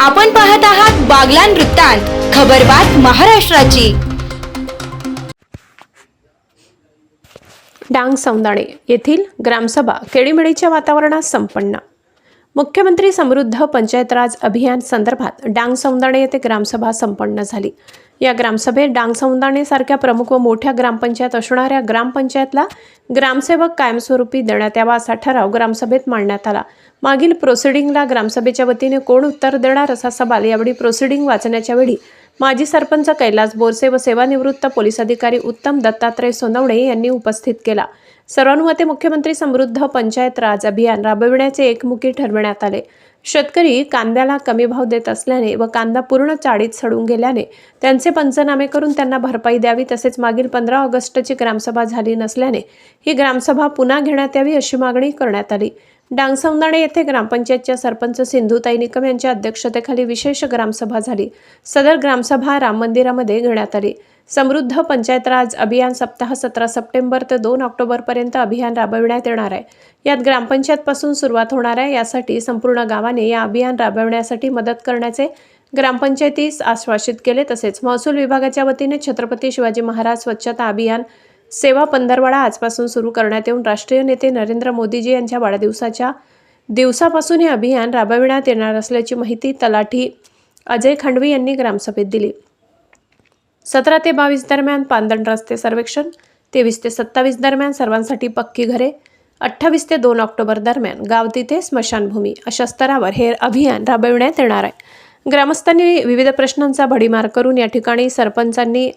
आपण पाहत आहात बागलान वृत्तांत खबरबात महाराष्ट्राची. डांग सौंदाणे येथील ग्रामसभा केळीमेळीच्या वातावरणात संपन्न. मुख्यमंत्री समृद्ध पंचायत राज अभियान संदर्भात डांग सौंदाणे येथे ग्रामसभा संपन्न झाली. या ग्रामसभेत डांग सौंदाणे सारख्या प्रमुख व मोठ्या ग्रामपंचायत असणाऱ्या ग्रामपंचायतला ग्रामसेवक कायमस्वरूपी देण्यात यावा असा ठराव ग्रामसभेत मांडण्यात आला. मागील प्रोसिडिंगला ग्रामसभेच्या वतीने कोण उत्तर देणार असा सवाल यावेळी प्रोसिडिंग वाचण्याच्या वेळी माजी सरपंच कैलास बोरसे व सेवानिवृत्त पोलीस अधिकारी उत्तम दत्तात्रय सोनवणे यांनी उपस्थित केला. सर्वानुमते मुख्यमंत्री समृद्ध पंचायत राज अभियान राबविण्याचे एकमुखी ठरविण्यात आले. शेतकरी कांद्याला कमी भाव देत असल्याने व कांदा पूर्ण चाळीत सडून गेल्याने त्यांचे पंचनामे करून त्यांना भरपाई द्यावी तसेच मागील पंधरा ऑगस्टची ग्रामसभा झाली नसल्याने ही ग्रामसभा पुन्हा घेण्यात यावी अशी मागणी करण्यात आली. डांगसौंदाणे येथे ग्रामपंचायतच्या सरपंच सिंधुताई निकम यांच्या अध्यक्षतेखाली विशेष ग्रामसभा झाली. सदर ग्रामसभा राम मंदिरामध्ये घेण्यात आली. समृद्ध पंचायत राज अभियान सप्ताह सतरा सप्टेंबर ते दोन ऑक्टोबरपर्यंत अभियान राबविण्यात येणार आहे. यात ग्रामपंचायतपासून सुरुवात होणार आहे. यासाठी संपूर्ण गावाने या अभियान राबविण्यासाठी मदत करण्याचे ग्रामपंचायतीस आश्वासित केले. तसेच महसूल विभागाच्या वतीने छत्रपती शिवाजी महाराज स्वच्छता अभियान सेवा पंधरवाडा आजपासून सुरू करण्यात येऊन राष्ट्रीय नेते नरेंद्र मोदीजी यांच्या वाढदिवसाच्या दिवसापासून हे अभियान राबविण्यात येणार असल्याची माहिती तलाठी अजय खांडवी यांनी ग्रामसभेत दिली. सतरा ते बावीस दरम्यान पांदण रस्ते सर्वेक्षण तेवीस ते सत्तावीस दरम्यान सर्वांसाठी पक्की घरे अठ्ठावीस ते दोन ऑक्टोबर दरम्यान गाव तिथे स्मशानभूमी अशा स्तरावर हे अभियान राबविण्यात येणार आहे. ग्रामस्थांनी विविध प्रश्नांचा भडीमार करून या ठिकाणी सरपंचांनी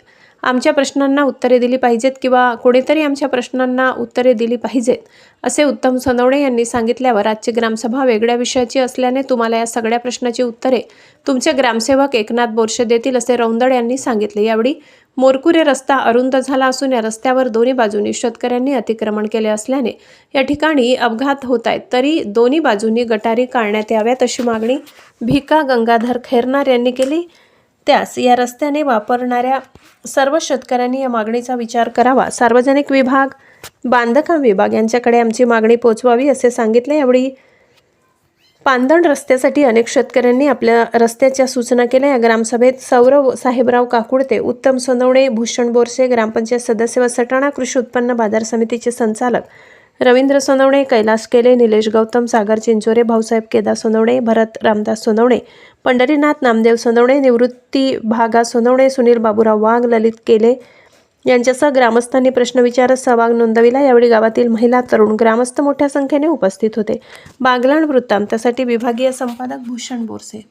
आमच्या प्रश्नांना उत्तरे दिली पाहिजेत किंवा कोणीतरी आमच्या प्रश्नांना उत्तरे दिली पाहिजेत असे उत्तम सोनवणे यांनी सांगितल्यावर आजची ग्रामसभा वेगळ्या विषयाची असल्याने तुम्हाला या सगळ्या प्रश्नाची उत्तरे तुमचे ग्रामसेवक एकनाथ बोरशे देतील असे रौंदड यांनी सांगितले. यावेळी मोरकुरे रस्ता अरुंद झाला असून या रस्त्यावर दोन्ही बाजूंनी शेतकऱ्यांनी अतिक्रमण केले असल्याने या ठिकाणी अपघात होत आहेत. तरी दोन्ही बाजूंनी गटारी काढण्यात याव्यात अशी मागणी भिका गंगाधर खैरनार यांनी केली. त्यास या रस्त्याने वापरणाऱ्या सर्व शेतकऱ्यांनी या मागणीचा विचार करावा. सार्वजनिक विभाग बांधकाम विभाग यांच्याकडे आमची मागणी पोचवावी असे सांगितले. यावेळी पांदण रस्त्यासाठी अनेक शेतकऱ्यांनी आपल्या रस्त्याच्या सूचना केल्या. या ग्रामसभेत सौरव साहेबराव काकुडते उत्तम सोनवणे भूषण बोरसे ग्रामपंचायत सदस्य व सटाणा कृषी उत्पन्न बाजार समितीचे संचालक रवींद्र सोनवणे कैलास केले निलेश गौतम सागर चिंचोरे भाऊसाहेब केदार सोनवणे भरत रामदास सोनवणे पंढरीनाथ नामदेव सोनवणे निवृत्ती भागा सोनवणे सुनील बाबूराव वाघ ललित केले यांच्यासह ग्रामस्थांनी प्रश्न विचारत सहभाग नोंदविला. यावेळी गावातील महिला तरुण ग्रामस्थ मोठ्या संख्येने उपस्थित होते. बागलाण वृत्तांतासाठी विभागीय संपादक भूषण बोरसे.